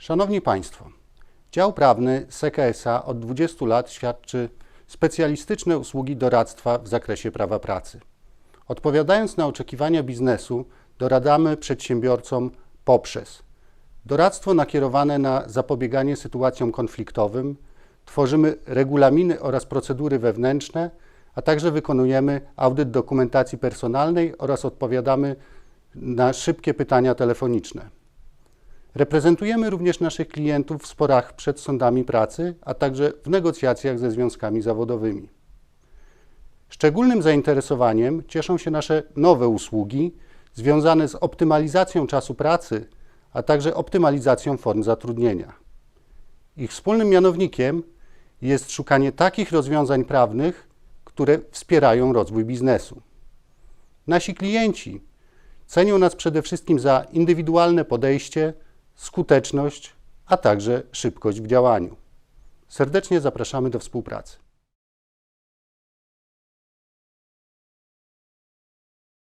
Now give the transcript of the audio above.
Szanowni Państwo, dział prawny SEKSA od 20 lat świadczy specjalistyczne usługi doradztwa w zakresie prawa pracy. Odpowiadając na oczekiwania biznesu, doradzamy przedsiębiorcom poprzez doradztwo nakierowane na zapobieganie sytuacjom konfliktowym, tworzymy regulaminy oraz procedury wewnętrzne, a także wykonujemy audyt dokumentacji personalnej oraz odpowiadamy na szybkie pytania telefoniczne. Reprezentujemy również naszych klientów w sporach przed sądami pracy, a także w negocjacjach ze związkami zawodowymi. Szczególnym zainteresowaniem cieszą się nasze nowe usługi związane z optymalizacją czasu pracy, a także optymalizacją form zatrudnienia. Ich wspólnym mianownikiem jest szukanie takich rozwiązań prawnych, które wspierają rozwój biznesu. Nasi klienci cenią nas przede wszystkim za indywidualne podejście, skuteczność, a także szybkość w działaniu. Serdecznie zapraszamy do współpracy.